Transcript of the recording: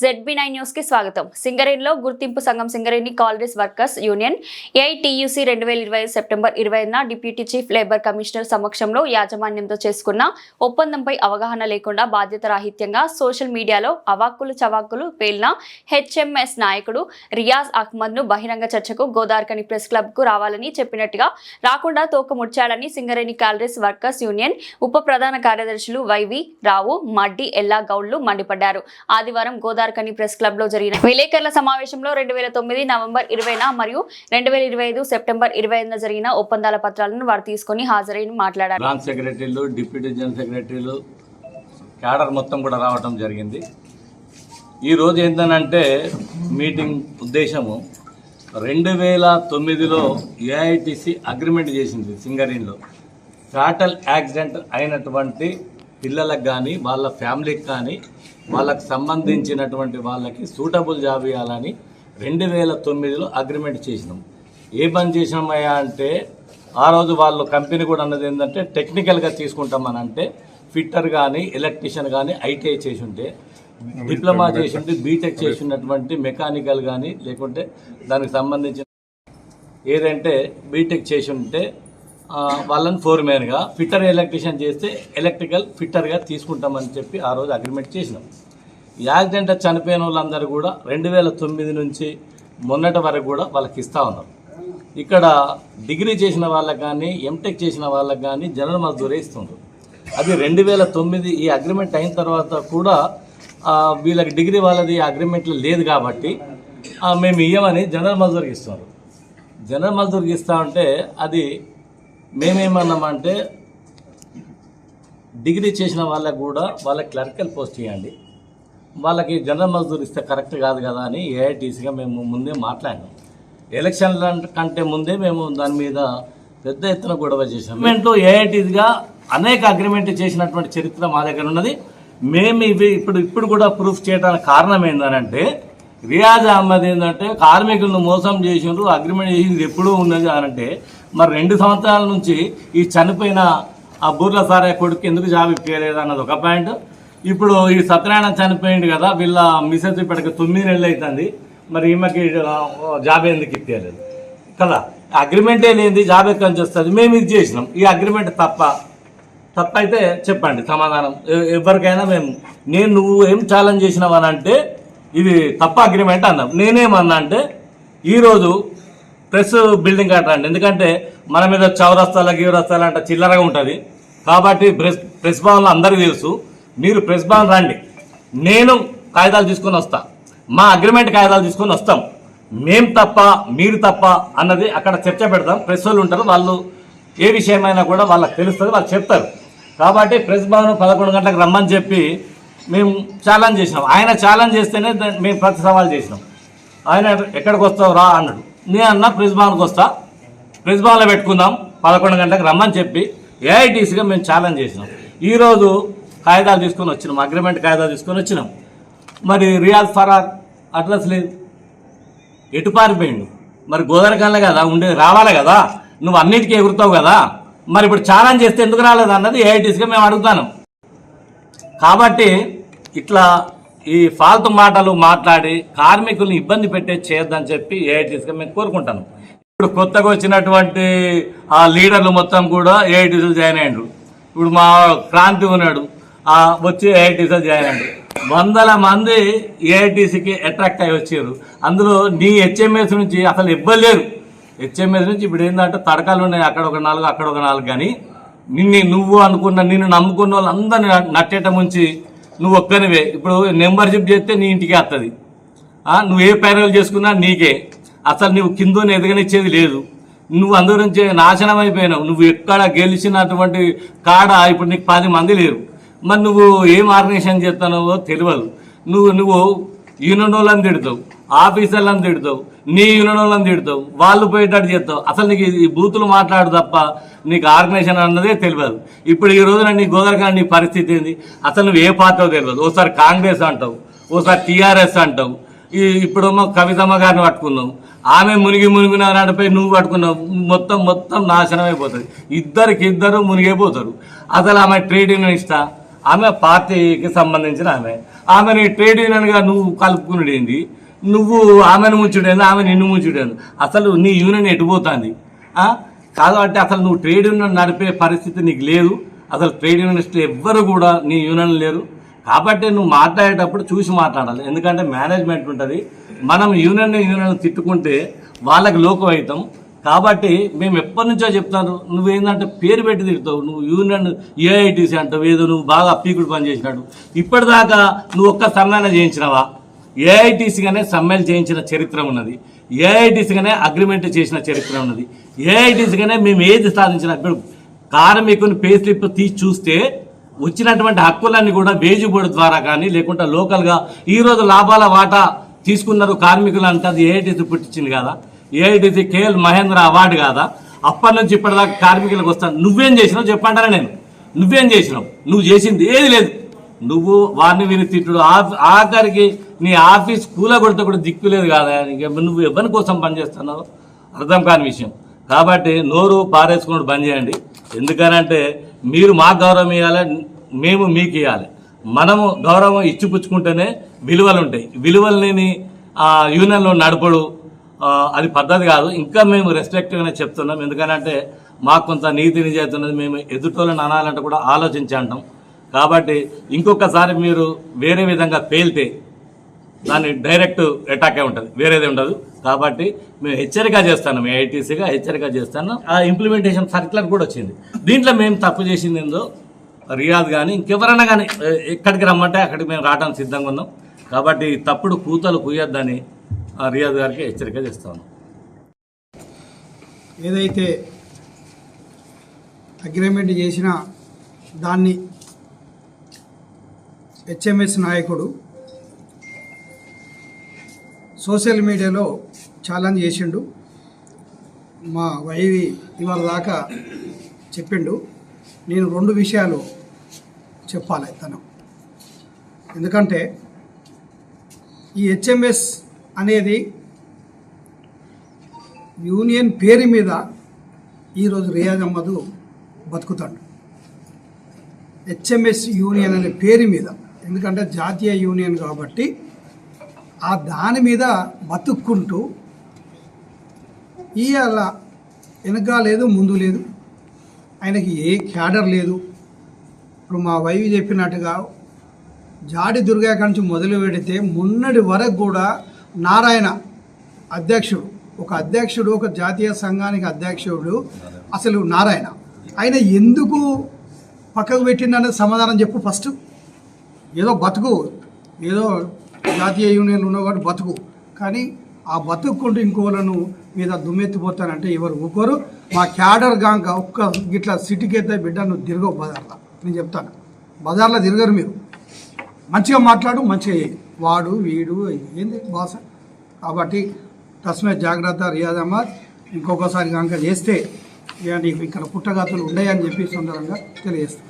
ZB nine న్యూస్కి స్వాగతం. సింగరేణిలో గుర్తింపు సంఘం Singareni collieries workers union AITUC రెండు వేల ఇరవై ఐదు సెప్టెంబర్ ఇరవై ఐదున డిప్యూటీ చీఫ్ లేబర్ కమిషనర్ సమక్షంలో యాజమాన్యంతో చేసుకున్న ఒప్పందంపై అవగాహన లేకుండా బాధ్యత రాహిత్యంగా సోషల్ మీడియాలో అవాక్కులు చవాక్కులు పేలిన హెచ్ఎంఎస్ నాయకుడు రియాజ్ అహ్మద్ను బహిరంగ చర్చకు గోదార్కని ప్రెస్ క్లబ్కు రావాలని చెప్పినట్టుగా రాకుండా తోక ముడ్చాడని సింగరేణి కాలరీస్ వర్కర్స్ యూనియన్ ఉప ప్రధాన కార్యదర్శులు వైవి రావు మడ్డి ఎల్లా గౌడ్లు మండిపడ్డారు. ఆదివారం గోదార్కని ప్రెస్ క్లబ్లో జరిగిన విలేకరుల సమావేశంలో రెండు వేల తొమ్మిది నవంబర్ ఇరవైన మరియు రెండు వేల ఇరవై ఐదు సెప్టెంబర్ ఇరవై ఐదున జరిగిన ఒప్పందాల పత్రాలను వారు తీసుకొని హాజరై మాట్లాడారు. బ్రాంచ్ సెక్రటరీలు డిప్యూటీ జనరల్ సెక్రటరీలు క్యాడర్ మొత్తం కూడా రావడం జరిగింది. ఈరోజు ఏంటనంటే మీటింగ్ ఉద్దేశము రెండు వేల తొమ్మిదిలో ఏఐటిసి అగ్రిమెంట్ చేసింది సింగరేణిలో. ఫ్యాటల్ యాక్సిడెంట్ అయినటువంటి పిల్లలకు కానీ వాళ్ళ ఫ్యామిలీకి కానీ వాళ్ళకి సంబంధించినటువంటి వాళ్ళకి సూటబుల్ జాబ్ ఇవ్వాలని రెండు వేల తొమ్మిదిలో అగ్రిమెంట్ చేసినాం. ఏ పని చేసినామయ్యా అంటే ఆ రోజు వాళ్ళు కంపెనీ కూడా అన్నది ఏంటంటే టెక్నికల్గా తీసుకుంటామని అంటే ఫిట్టర్ కానీ ఎలక్ట్రీషియన్ కానీ ఐటీఐ చేసి ఉంటే డిప్లొమా చేసి ఉంటే బీటెక్ చేసి ఉన్నటువంటి మెకానికల్ కానీ లేకుంటే దానికి సంబంధించిన ఏదంటే బీటెక్ చేసి ఉంటే వాళ్ళని ఫోర్ మ్యాన్గా ఫిట్టర్ ఎలక్ట్రీషియన్ చేస్తే ఎలక్ట్రికల్ ఫిట్టర్గా తీసుకుంటామని చెప్పి ఆ రోజు అగ్రిమెంట్ చేసినాం. యాక్సిడెంట్ చనిపోయిన వాళ్ళందరూ కూడా రెండు వేల తొమ్మిది నుంచి మొన్నటి వరకు కూడా వాళ్ళకి ఇస్తూ ఉన్నారు ఇక్కడ డిగ్రీ చేసిన వాళ్ళకి కానీ ఎంటెక్ చేసిన వాళ్ళకి కానీ జనరల్ మజ్దూరే ఇస్తున్నారు అది రెండు వేల తొమ్మిది ఈ అగ్రిమెంట్ అయిన తర్వాత కూడా వీళ్ళకి డిగ్రీ వాళ్ళది అగ్రిమెంట్లో లేదు కాబట్టి మేము ఇయ్యమని జనరల్ మజ్దూర్కి ఇస్తున్నారు. జనరల్ మజ్దూర్కి ఇస్తా ఉంటే అది మేమేమన్నామంటే డిగ్రీ చేసిన వాళ్ళకు కూడా వాళ్ళకి క్లర్కల్ పోస్ట్ ఇవ్వండి వాళ్ళకి జనరల్ మజ్దూర్ ఇస్తే కరెక్ట్ కాదు కదా అని ఏఐటీసీగా మేము ముందే మాట్లాడినాం. ఎలక్షన్ల కంటే ముందే మేము దాని మీద పెద్ద ఎత్తున గొడవ చేసాం గవర్నమెంట్ ఏఐటీసీగా అనేక అగ్రిమెంట్ చేసినటువంటి చరిత్ర మా దగ్గర ఉన్నది. మేము ఇవి ఇప్పుడు ఇప్పుడు కూడా ప్రూఫ్ చేయడానికి కారణం ఏంటంటే రియాజ్ అహ్మద్ ఏంటంటే కార్మికులను మోసం చేసిండ్రు అగ్రిమెంట్ చేసింది ఎప్పుడూ ఉన్నది అనంటే మరి రెండు సంవత్సరాల నుంచి ఈ చనిపోయిన ఆ బూర్ల సారే కొడుకు ఎందుకు జాబ్ ఇప్పలేదు అన్నది ఒక పాయింట్. ఇప్పుడు ఈ సత్యనారాయణ చనిపోయింది కదా వీళ్ళ మిసెస్ ఇప్పటికి తొమ్మిది నెలలు అవుతుంది మరి ఈమెకి జాబ్ ఎందుకు ఇప్పలేదు కదా అగ్రిమెంటే లేనిది జాబ్ ఎక్కడి నుంచి వస్తుంది? మేము ఇది చేసినాం. ఈ అగ్రిమెంట్ తప్ప తప్ప అయితే చెప్పండి సమాధానం. ఎవరికైనా మేము నేను నువ్వు ఏం ఛాలెంజ్ చేసినావు అని అంటే ఇది తప్ప అగ్రిమెంట్ అన్నాం. నేనేమన్నా అంటే ఈరోజు ప్రెస్ బిల్డింగ్ కట్టండి ఎందుకంటే మన మీద చౌరస్తాల గీవరస్తాలు అంటే చిల్లరగా ఉంటుంది. కాబట్టి ప్రెస్ ప్రెస్ భవన్లో అందరికీ తెలుసు. మీరు ప్రెస్ భవన్ రండి. నేను కాగితాలు తీసుకొని వస్తా. మా అగ్రిమెంట్ కాగితాలు తీసుకొని వస్తాం. మేం తప్ప మీరు తప్ప అన్నది అక్కడ చర్చ పెడతాం. ప్రెస్ వాళ్ళు ఉంటారు. వాళ్ళు ఏ విషయమైనా కూడా వాళ్ళకి తెలుస్తుంది వాళ్ళు చెప్తారు. కాబట్టి ప్రెస్ భవన్ పదకొండు గంటలకు రమ్మని చెప్పి మేము ఛాలెంజ్ చేసినాం. ఆయన ఛాలెంజ్ చేస్తేనే మేము ప్రతి సవాల్ చేసినాం. ఆయన ఎక్కడికి వస్తావు రా అన్నాడు. నేను అన్న ప్రెస్ భవన్కి వస్తా. ప్రెస్ భవన్లో పెట్టుకుందాం. పదకొండు గంటలకు రమ్మని చెప్పి ఏఐటీసీగా మేము ఛాలెంజ్ చేసినాం. ఈరోజు కాగితాలు తీసుకొని వచ్చినాం. అగ్రిమెంట్ కాగితాలు తీసుకొని వచ్చినాం. మరి రియాజ్ ఫరార్ అడ్రస్ లేదు. ఎటు పారిపోయిండు? మరి గోదరకాలే కదా ఉండే రావాలి కదా. నువ్వు అన్నిటికీ ఎగురుతావు కదా. మరి ఇప్పుడు ఛాలెంజ్ చేస్తే ఎందుకు రాలేదు అన్నది ఏఐటీసీగా మేము అడుగుతాను. కాబట్టి ఇట్లా ఈ ఫాల్తు మాటలు మాట్లాడి కార్మికుల్ని ఇబ్బంది పెట్టే చేయొద్దని చెప్పి ఏఐటీసీగా మేము కోరుకుంటాను. ఇప్పుడు కొత్తగా వచ్చినటువంటి ఆ లీడర్లు మొత్తం కూడా ఏఐటీసీలు జాయిన్ అయ్యాడు ఇప్పుడు మా క్రాంతి ఉన్నాడు. ఆ వచ్చి ఏఐటీసీలో జాయిన్ అయ్యాడు వందల మంది ఏఐటీసీకి అట్రాక్ట్ అయ్యి వచ్చారు. అందులో నీ హెచ్ఎంఎస్ నుంచి అసలు ఇవ్వలేరు హెచ్ఎంఎస్ నుంచి ఇప్పుడు ఏంటంటే తడకాలు ఉన్నాయి. అక్కడ ఒక నాలుగు అక్కడ ఒక నాలుగు కానీ నిన్ను నువ్వు అనుకున్న నిన్ను నమ్ముకున్న వాళ్ళందరినీ నట్టేట ముంచి నువ్వు ఒక్కనివే ఇప్పుడు మెంబర్షిప్ చేస్తే నీ ఇంటికి వస్తుంది నువ్వు ఏ ప్యానల్ చేసుకున్నా నీకే. అసలు నువ్వు కింద ఎదగనిచ్చేది లేదు. నువ్వు అందరి నుంచి నాశనం అయిపోయినావు. నువ్వు ఎక్కడ గెలిచినటువంటి కాడ ఇప్పుడు నీకు పది మంది లేరు. మరి నువ్వు ఏం ఆర్గనైజేషన్ చేస్తానో తెలియదు నువ్వు నువ్వు యూనియన్ వాళ్ళని తిడతావు. ఆఫీసర్లను తిడతావు నీ యూనియన్లను తిడతావు వాళ్ళు పోయేటట్టు చేస్తావు. అసలు నీకు ఈ బూతులు మాట్లాడు తప్ప నీకు ఆర్గనైజేషన్ అన్నదే తెలియదు. ఇప్పుడు ఈ రోజున నీ గోదరకాండ నీ పరిస్థితి ఏంది? అసలు నువ్వు ఏ పార్టీ తెలియదు. ఓసారి కాంగ్రెస్ అంటావు ఓసారి టీఆర్ఎస్ అంటావు. ఈ ఇప్పుడేమో కవితమ్మ గారిని పట్టుకున్నావు. ఆమె మునిగి మునిగిన నాటిపై నువ్వు పట్టుకున్నావు. మొత్తం మొత్తం నాశనం అయిపోతుంది. ఇద్దరికి ఇద్దరు మునిగిపోతారు. అసలు ఆమె ట్రేడ్ యూనియన్ ఇష్ట ఆమె పార్టీకి సంబంధించిన ఆమె. ఆమెని ట్రేడ్ యూనియన్గా నువ్వు కలుపుకునేది నువ్వు ఆమెను ముంచుడేంది ఆమె నిన్ను ముంచుడేంది. అసలు నీ యూనియన్ ఎటుపోతుంది కాబట్టి అసలు నువ్వు ట్రేడ్ యూనియన్ నడిపే పరిస్థితి నీకు లేదు. అసలు ట్రేడ్ యూనియనిస్టులు ఎవ్వరు కూడా నీ యూనియన్ లేరు. కాబట్టి నువ్వు మాట్లాడేటప్పుడు చూసి మాట్లాడాలి. ఎందుకంటే మేనేజ్మెంట్ ఉంటుంది. మనం యూనియన్ యూనియన్ తిట్టుకుంటే వాళ్ళకి లోకం అవుతాం. కాబట్టి మేము ఎప్పటి నుంచో చెప్తాను నువ్వేందంటే పేరు పెట్టి తిడతావు. నువ్వు యూనియన్ ఏఐటీసీ అంటావు. ఏదో నువ్వు బాగా పీకుడు పని చేసినాడు. ఇప్పటిదాకా నువ్వు ఒక్క సన్నాన చేయించినవా? ఏఐటీసీగానే సమ్మెలు చేయించిన చరిత్ర ఉన్నది. ఏఐటీసీగానే అగ్రిమెంట్ చేసిన చరిత్ర ఉన్నది. ఏఐటీసీగానే మేము ఏది సాధించిన ఇప్పుడు కార్మికుని పే స్లిప్ తీసి చూస్తే వచ్చినటువంటి హక్కులన్నీ కూడా వేజు బోర్డు ద్వారా కానీ లేకుంటే లోకల్గా ఈరోజు లాభాల వాటా తీసుకున్నారు కార్మికులు అంటే అది ఏఐటీసీ పుట్టించింది కదా? ఏఐటీసీ కేఎల్ మహేంద్ర అవార్డు కాదా? అప్పటి నుంచి ఇప్పటిదాకా కార్మికులకు వస్తాను. నువ్వేం చేసినావు? చెప్పంటారా నేను? నువ్వేం చేసినావు? నువ్వు చేసింది ఏది లేదు. నువ్వు వారిని వీరిని తిట్టుడు. ఆ- ఆఖరికి నీ ఆఫీస్ కూలగొడితే కూడా దిక్కు లేదు కాదా? నువ్వు ఎవరి కోసం పనిచేస్తున్నావు అర్థం కాని విషయం. కాబట్టి నోరు పారేసుకున్నాడు బంద్ చేయండి. ఎందుకనంటే మీరు మాకు గౌరవం ఇవ్వాలి మేము మీకు ఇవ్వాలి మనము గౌరవం ఇచ్చిపుచ్చుకుంటేనే విలువలు ఉంటాయి. విలువలు లేని యూనియన్లో నడపడు. అది పద్ధతి కాదు. ఇంకా మేము రెస్పెక్ట్గానే చెప్తున్నాం. ఎందుకనంటే మాకు కొంత నీతి నిజాయితీ ఉన్నది. మేము ఎదుటోళ్ళని అనాలంటే కూడా ఆలోచించి అంటాం. కాబట్టి ఇంకొకసారి మీరు వేరే విధంగా పేలితే దాన్ని డైరెక్ట్ అటాకే ఉంటుంది. వేరేది ఉండదు. కాబట్టి మేము హెచ్చరిక చేస్తాను మేము ఐటీసీగా హెచ్చరిక చేస్తాను. ఆ ఇంప్లిమెంటేషన్ సర్క్యులర్ కూడా వచ్చింది. దీంట్లో మేము తప్పు చేసింది ఏందో రియాద్ కానీ ఇంకెవరైనా కానీ ఎక్కడికి రమ్మంటే అక్కడికి మేము రావడానికి సిద్ధంగా ఉన్నాం. కాబట్టి తప్పుడు కూతలు కూయొద్దని ఆ రియాద్ గారికి హెచ్చరిక చేస్తాను. ఏదైతే అగ్రిమెంట్ చేసిన దాన్ని హెచ్ఎంఎస్ నాయకుడు సోషల్ మీడియాలో ఛాలెంజ్ చేసిండు. మా వైవి ఇవాళ దాకా చెప్పిండు. నేను రెండు విషయాలు చెప్పాలి తను. ఎందుకంటే ఈ హెచ్ఎంఎస్ అనేది యూనియన్ పేరు మీద ఈరోజు రియాజ్ అహ్మద్ బతుకుతాడు. హెచ్ఎంఎస్ యూనియన్ అనే పేరు మీద. ఎందుకంటే జాతీయ యూనియన్ కాబట్టి ఆ దాని మీద బతుక్కుంటూ ఇవాళ వెనక లేదు ముందు లేదు. ఆయనకి ఏ క్యాడర్ లేదు. ఇప్పుడు మా వైవి చెప్పినట్టుగా జాడి దుర్గా నుంచి మొదలు పెడితే మొన్నటి వరకు కూడా నారాయణ అధ్యక్షుడు ఒక అధ్యక్షుడు ఒక జాతీయ సంఘానికి అధ్యక్షుడు అసలు నారాయణ. ఆయన ఎందుకు పక్కకు పెట్టిండనే సమాధానం చెప్పు ఫస్ట్. ఏదో బతుకు ఏదో జాతీయ యూనియన్ ఉన్న కాబట్టి బతుకు. కానీ ఆ బతుక్కుంటూ ఇంకోలను మీద దుమ్మెత్తిపోతానంటే ఎవరు ఊకోరు. మా క్యాడర్ గాంక ఒక్క గిట్లా సిటీకి బిడ్డ నువ్వు తిరగవు బజార్లో. నేను చెప్తాను. బజార్లో తిరగరు మీరు. మంచిగా మాట్లాడు మంచిగా వాడు వీడు ఏంది బాస? కాబట్టి తస్మే జాగ్రత్త రియాజ్ అహ్మద్. ఇంకొకసారి కనుక చేస్తే ఇక నీకు ఇక్కడ పుట్టగాతులు ఉన్నాయని చెప్పి సుందరంగా తెలియజేస్తాను